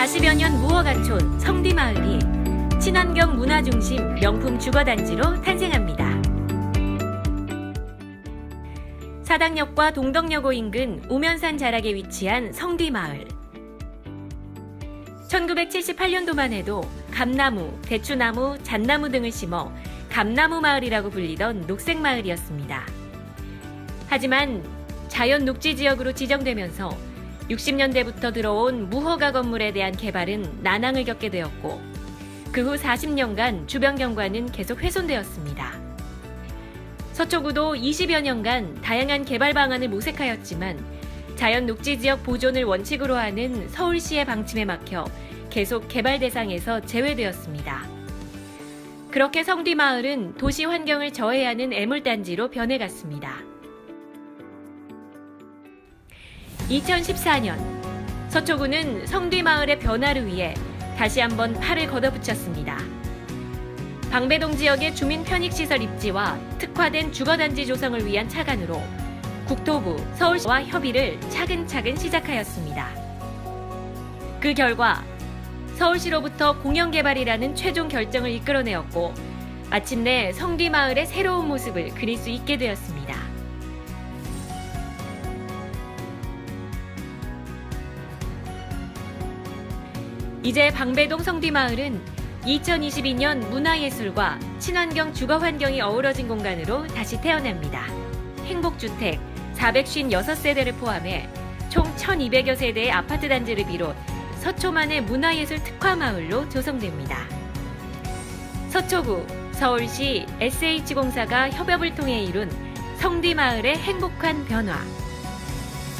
40여 년 무허가촌 성디마을이 친환경 문화중심 명품 주거단지로 탄생합니다. 사당역과 동덕여고 인근 우면산 자락에 위치한 성디마을. 1978년도만 해도 감나무, 대추나무, 잣나무 등을 심어 감나무 마을이라고 불리던 녹색 마을이었습니다. 하지만 자연 녹지 지역으로 지정되면서 60년대부터 들어온 무허가 건물에 대한 개발은 난항을 겪게 되었고 그 후 40년간 주변 경관은 계속 훼손되었습니다. 서초구도 20여 년간 다양한 개발 방안을 모색하였지만 자연 녹지 지역 보존을 원칙으로 하는 서울시의 방침에 막혀 계속 개발 대상에서 제외되었습니다. 그렇게 성뒤 마을은 도시 환경을 저해하는 애물단지로 변해갔습니다. 2014년 서초구는 성뒤 마을의 변화를 위해 다시 한번 팔을 걷어붙였습니다. 방배동 지역의 주민 편익시설 입지와 특화된 주거단지 조성을 위한 차관으로 국토부, 서울시와 협의를 차근차근 시작하였습니다. 그 결과 서울시로부터 공영개발이라는 최종 결정을 이끌어내었고 마침내 성뒤 마을의 새로운 모습을 그릴 수 있게 되었습니다. 이제 방배동 성뒤마을은 2022년 문화예술과 친환경 주거 환경이 어우러진 공간으로 다시 태어납니다. 행복주택 456세대를 포함해 총 1200여 세대의 아파트 단지를 비롯 서초만의 문화예술 특화 마을로 조성됩니다. 서초구, 서울시 SH공사가 협업을 통해 이룬 성뒤마을의 행복한 변화.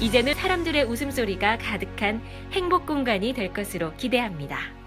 이제는 사람들의 웃음소리가 가득한 행복 공간이 될 것으로 기대합니다.